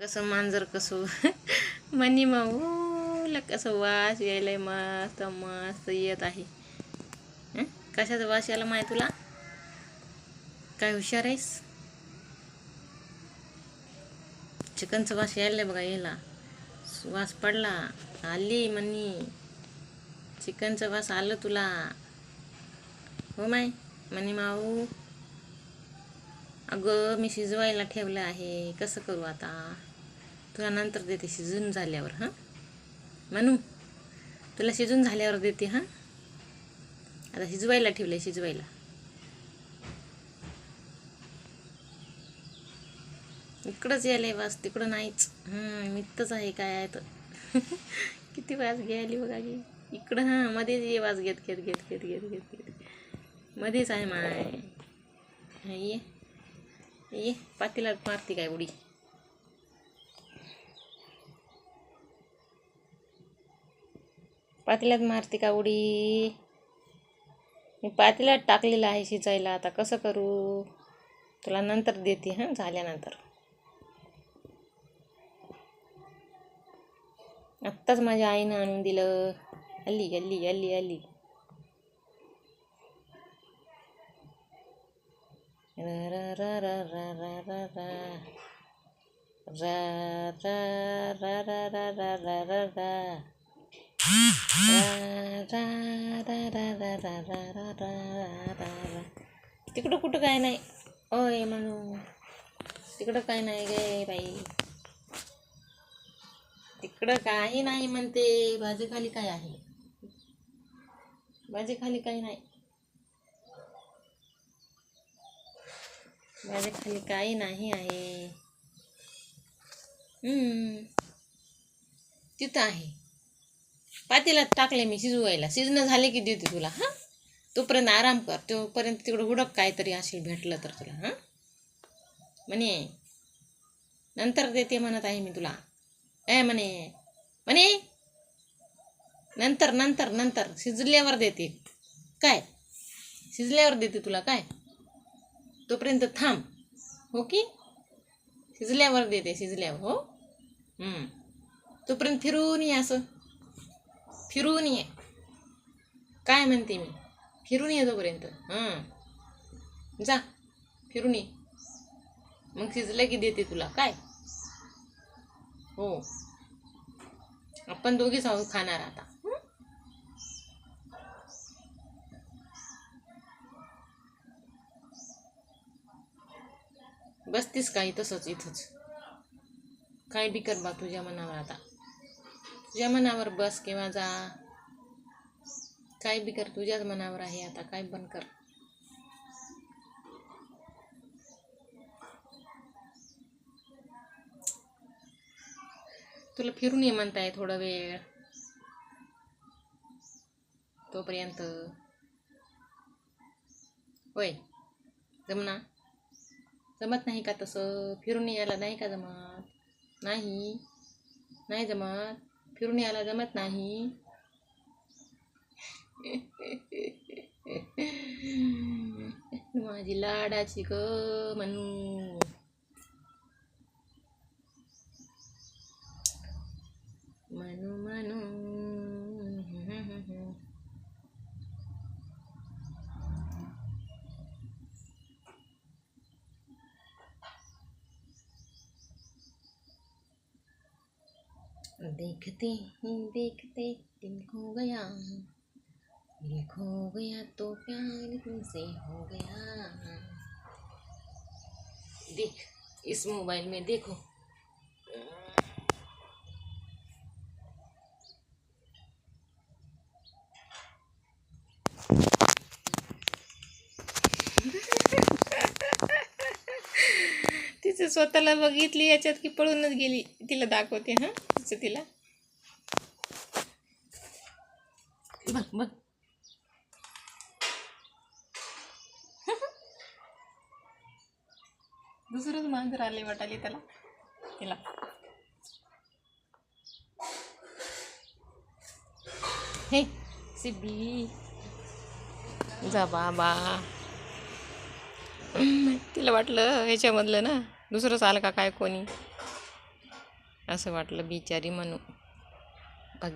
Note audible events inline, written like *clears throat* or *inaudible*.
कसं मांजर कसं *laughs* मनी माऊला हो, कसं वास यायलाय मस्त मस्त येत आहे. कशाचा वास यायला माहीत तुला? काय हुशार आहेस? चिकनचा वास यायला बघा यायला. वास पडला. आली मनी. चिकनचा वास आलं तुला. हो माय मनी माऊ. अगं मी शिजवायला ठेवलं आहे. कसं करू आता? तुला नंतर देते शिजून झाल्यावर हां? म्हणू तुला शिजून झाल्यावर देते हां? आता शिजवायला ठेवलं शिजवायला. इकडंच यायला वास तिकडं नाहीच. मित्तच आहे काय आहे तर. *laughs* किती वास घ्यायली बघा की इकडं हां मध्येच ये वास घेत घेत घेत घेत घेत घेत. घेत मध्येच आहे माय. ये. ये पातीला मारते काय उडी? पातीलात मारते का उडी? मी पातीलात टाकलेलं आहे शिजायला आता कसं करू? तुला नंतर देते हां झाल्यानंतर. आत्ताच माझ्या आईनं आणून दिलं. हल्ली अल्ली अल्ली अल्ली तिकडं कुठं काय नाही. ओय म्हणू तिकडं काय नाही गे बाई. तिकडं काही नाही म्हणते. बाजूखाली काय आहे? बाजूखाली काही नाही. माझ्या खाली काही नाही आहे. तिथं आहे. पातेल्यात टाकले मी शिजवायला. शिजणं झाले की देते तुला हां? तोपर्यंत आराम कर. तोपर्यंत तिकडं हुडक काहीतरी असेल भेटलं तर तुला हां? म्हणे नंतर देते म्हणत आहे मी तुला. ए म्हणे म्हणे नंतर नंतर नंतर. शिजल्यावर देते. काय? शिजल्यावर देते तुला काय? तोपर्यंत थांब. हो की? शिजल्यावर देते शिजल्यावर. हो? तोपर्यंत फिरून ये असं. फिरून ये. काय म्हणते मी? फिरून ये तोपर्यंत हां जा फिरून ये. मग शिजलं की देते तुला. काय? हो. आपण दोघीच आहोत खाणार आता हं? बसतीस काही तसंच इथंच. काय बी कर बा तुझ्या मनावर आता. तुझ्या मनावर बस किंवा जा. काय बी कर तुझ्याच मनावर आहे आता काय पण कर. तुला फिरून ये म्हणताय थोडा वेळ. तोपर्यंत. होय. जमना. जमत नाही का तसं? फिरून यायला नाही का जमत? नाही. नाही जमत. फिरून यायला जमत नाही. *laughs* माझी लाडाची ग म्हणू देखते ही, देखते दिल खो गया। दिल खो गया तो प्यार तुमसे हो गया। देख, इस मोबाइल में देखो। *laughs* स्वतःला बघितली, याच्यात की पळूनच गेली, तिला दाखवते, हाँ? तिचं तिला बघ बघ. *laughs* दुसरंच मांजर आले वाटाली त्याला. तिला हे सिबी जा बाबा. *clears throat* तिला वाटलं ह्याच्यामधलं ना दुसरंच आलं का काय कोणी? असं वाटलं बिचारी म्हणू. भाग